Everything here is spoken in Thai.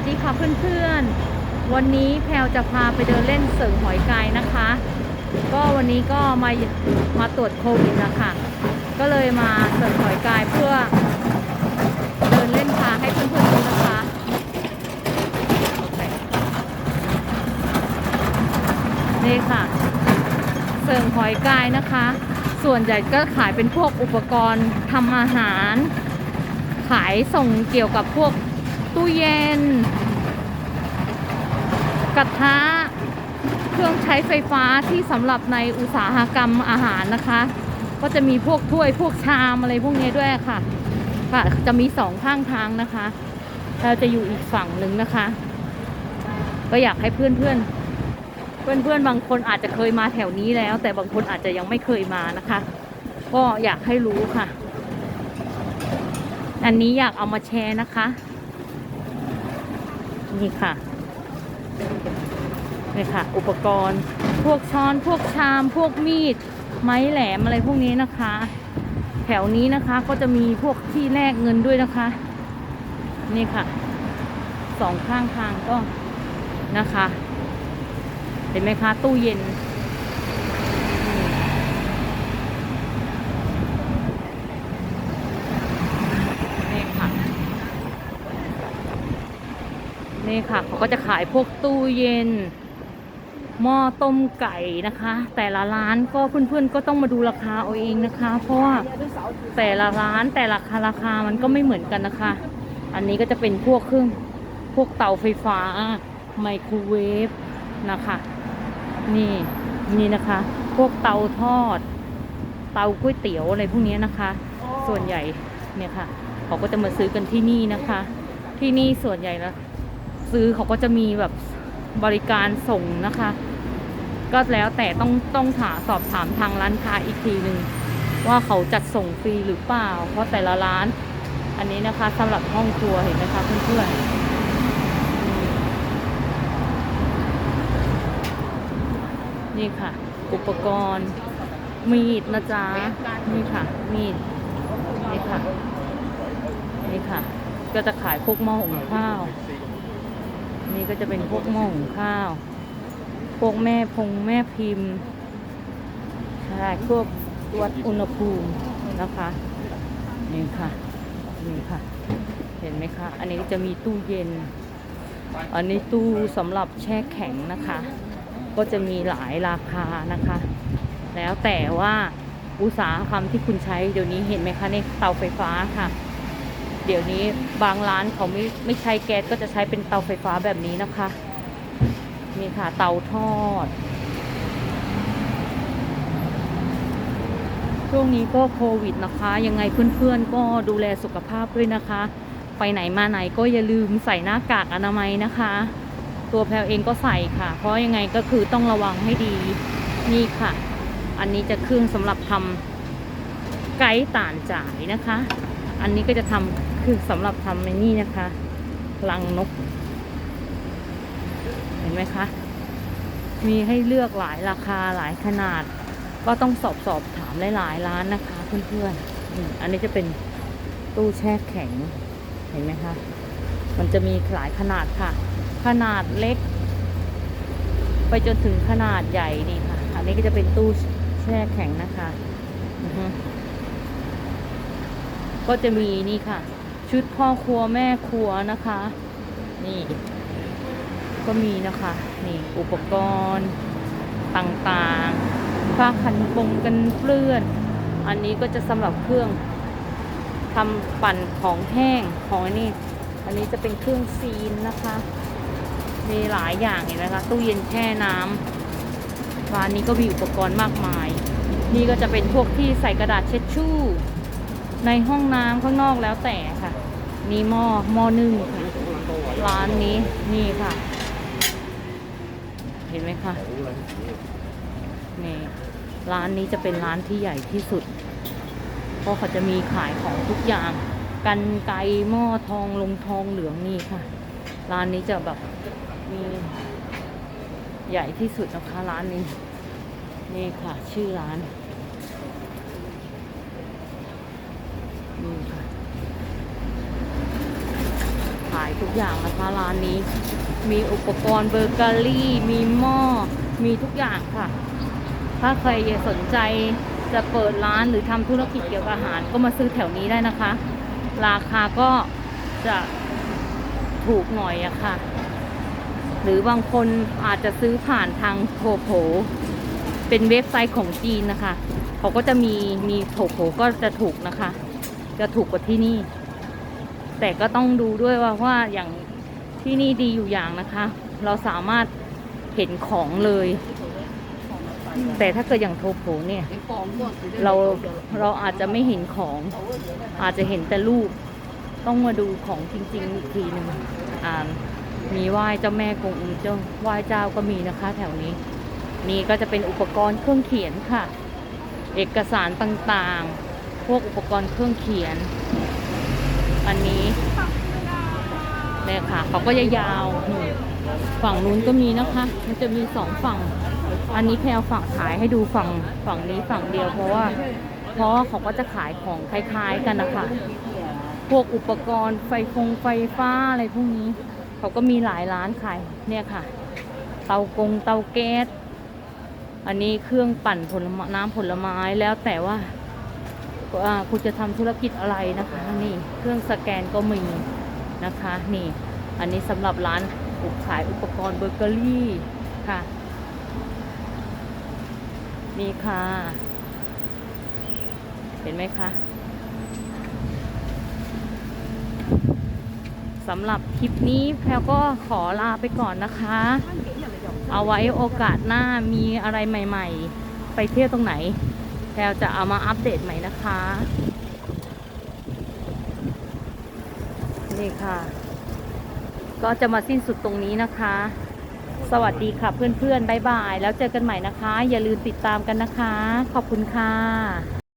วัสดีค่ะเพื่อนๆ วันนี้แพลวจะพาไปเดินเล่นเสริงหอยกายนะคะ ก็วันนี้ก็มามาตรวจโควิดนะคะก็เลยมาเสริงหอยกายเพื่อ เดินเล่นพาให้เพื่อนๆดูนะคะเนี่ค่ะ เสริงหอยกายนะคะ ส่วนใหญ่ก็ขายเป็นพวกอุปกรณ์ทำอาหาร ขายส่งเกี่ยวกับพวก ตู้เย็น กระทะ เครื่องใช้ไฟฟ้าที่สำหรับในอุตสาหกรรมอาหารนะคะ ก็จะมีพวกถ้วยพวกชามอะไรพวกนี้ด้วยค่ะ ค่ะ จะมีสองข้างทางนะคะ เราจะอยู่อีกฝั่งหนึ่งนะคะ ก็อยากให้เพื่อนเพื่อนเพื่อนเพื่อนบางคนอาจจะเคยมาแถวนี้แล้ว แต่บางคนอาจจะยังไม่เคยมานะคะ ก็อยากให้รู้ค่ะ อันนี้อยากเอามาแชร์นะคะ นี่ค่ะนี่ค่ะ อุปกรณ์ พวกช้อน พวกชาม พวกมีด ไม้แหลมอะไรพวกนี้นะคะ แถวนี้นะคะก็จะมีพวกที่แลกเงินด้วยนะคะ นี่ค่ะ สองข้างทางก็นะคะ เห็นไหมคะ ตู้เย็นค่ะ นี่ค่ะ เขาก็จะขายพวกตู้เย็น หม้อต้มไก่นะคะ แต่ละร้านก็เพื่อนๆก็ต้องมาดูราคาเอาเองนะคะ เพราะว่าแต่ละร้านแต่ละราคามันก็ไม่เหมือนกันนะคะ อันนี้ก็จะเป็นพวกเครื่องพวกเตาไฟฟ้าไมโครเวฟนะคะ นี่นี่นะคะ พวกเตาทอด เตาก๋วยเตี๋ยวอะไรพวกนี้นะคะ ส่วนใหญ่เนี่ยค่ะ เขาก็จะมาซื้อกันที่นี่นะคะ ที่นี่ส่วนใหญ่แล้ว ซื้อเขาก็จะมีแบบบริการส่งนะคะ ก็แล้วแต่ต้องต้องถามสอบถามทางร้านค้าอีกทีหนึ่งว่าเขาจัดส่งฟรีหรือเปล่า เพราะแต่ละร้าน อันนี้นะคะสำหรับห้องครัวเห็นไหมคะเพื่อนๆนี่ค่ะ อุปกรณ์ มีดนะจ๊ะนี่ค่ะ มีดนี่ค่ะ นี่ค่ะ ก็จะขายพวกหม้อหุงข้าว นี่ก็จะเป็นพวกหม้อหุงข้าว พวกแม่พงแม่พิมพ์ใช่พวกวัดอุณหภูมินะคะ นี่ค่ะ นี่ค่ะ เห็นไหมคะ อันนี้จะมีตู้เย็น อันนี้ตู้สำหรับแช่แข็งนะคะ ก็จะมีหลายราคานะคะ แล้วแต่ว่าอุตสาหกรรมที่คุณใช้เดี๋ยวนี้เห็นไหมคะในเตาไฟฟ้าค่ะ เดี๋ยวนี้บางร้านเขาไม่ไม่ใช้แก๊สก็จะใช้เป็นเตาไฟฟ้าแบบนี้นะคะนี่ค่ะเตาทอด ช่วงนี้ก็โควิดนะคะ ยังไงเพื่อนๆก็ดูแลสุขภาพด้วยนะคะ ไปไหนมาไหนก็อย่าลืมใส่หน้ากากอนามัยนะคะ ตัวแพลวเองก็ใส่ค่ะ เพราะยังไงก็คือต้องระวังให้ดีนี่ค่ะ อันนี้จะเครื่องสำหรับทำไก่ต่านจ่ายนะคะ อันนี้ก็จะทำ คือสำหรับทำในนี่นะคะลังนก เห็นไหมคะ มีให้เลือกหลายราคาหลายขนาด ก็ต้องสอบสอบถามหลายๆร้านนะคะ เพื่อนๆอ,อันนี้จะเป็นตู้แช่แข็ง เห็นไหมคะ มันจะมีหลายขนาดค่ะ ขนาดเล็ก ไปจนถึงขนาดใหญ่นี่ค่ะ อันนี้ก็จะเป็นตู้แช่แข็งนะคะ ก็จะมีนี่ค่ะ ชุดพ่อครัวแม่ครัวนะคะ นี่ ก็มีนะคะ นี่อุปกรณ์ต่างๆผ้าขันปงกันเปื้อน อันนี้ก็จะสำหรับเครื่องทำปั่นของแห้งของอันนี้อันนี้จะเป็นเครื่องซีนนะคะ มีหลายอย่างเห็นไหมคะ ตู้เย็นแช่น้ำร้านนี้ก็มีอุปกรณ์มากมาย นี่ก็จะเป็นพวกที่ใส่กระดาษเช็ดชู่ ในห้องน้ำข้างนอกแล้วแต่ นี่หม้อหม้อนึ่งค่ะร้านนี้นี่ค่ะ เห็นไหมคะนี่ร้านนี้จะเป็นร้านที่ใหญ่ที่สุด เพราะเขาจะมีขายของทุกอย่างกันไกหม้อทองลงทองเหลืองนี่ค่ะ ร้านนี้จะแบบมีใหญ่ที่สุดนะคะร้านนี้ นี่ค่ะ ชื่อร้านนี่ค่ะ ขายทุก อย่างนะคะร้านนี้ มีอุปกรณ์เบเกอรี่ มีหม้อ มีทุกอย่างค่ะ ถ้าใครสนใจจะเปิดร้านหรือทำธุรกิจเกี่ยวกับอาหารก็มาซื้อแถวนี้ได้นะคะ ราคาก็จะถูกหน่อยอะค่ะ หรือบางคนอาจจะซื้อผ่านทางโทโผเป็นเว็บไซต์ของจีนนะคะ เขาก็จะมีมีโถโผก็จะถูกนะคะ จะถูกกว่าที่นี่ แต่ก็ต้องดูด้วยว่าว่าอย่างที่นี่ดีอยู่อย่างนะคะ เราสามารถเห็นของเลย แต่ถ้าเกิดอย่างโทโผเนี่ย เราเราอาจจะไม่เห็นของ อาจจะเห็นแต่รูปต้องมาดูของจริงๆอีกทีหนึ่งอ่ามีไหว้เจ้าแม่กงอูเจ้าไหว้เจ้าก็มีนะคะ แถวนี้ นี่ก็จะเป็นอุปกรณ์เครื่องเขียนค่ะ เอกสารต่างๆ พวกอุปกรณ์เครื่องเขียน อันนี้เนี่ยค่ะเขาก็จะยาวฝั่งนู้นก็มีนะคะ มันจะมีสองฝั่ง อันนี้แพลฝั่งขายให้ดูฝั่งฝั่งนี้ฝั่งเดียวเพราะว่าเพราะเขาก็จะขายของคล้ายๆกันนะคะ พวกอุปกรณ์ไฟฟงไฟฟ้าอะไรพวกนี้ เขาก็มีหลายร้านขายเนี่ยค่ะ เตากงเตาแก๊สอันนี้เครื่องปั่นผลน้ำผลไม้แล้วแต่ว่า คุณจะทำธุรกิจอะไรนะคะนี่เครื่องสแกนก็มีนะคะนี่อันนี้สำหรับร้านขายอุปกรณ์เบเกอรี่ค่ะนี่ค่ะ เห็นไหมคะสำหรับคลิปนี้แพลก็ขอลาไปก่อนนะคะ เอาไว้โอกาสหน้ามีอะไรใหม่ ๆ ไปเที่ยวตรงไหน พลจะเอามาอัปเดตใหม่นะคะ นี่ค่ะ ก็จะมาสิ้นสุดตรงนี้นะคะ สวัสดีค่ะเพื่อนๆบ๊ายบาย แล้วเจอกันใหม่นะคะ อย่าลืมติดตามกันนะคะ ขอบคุณค่ะ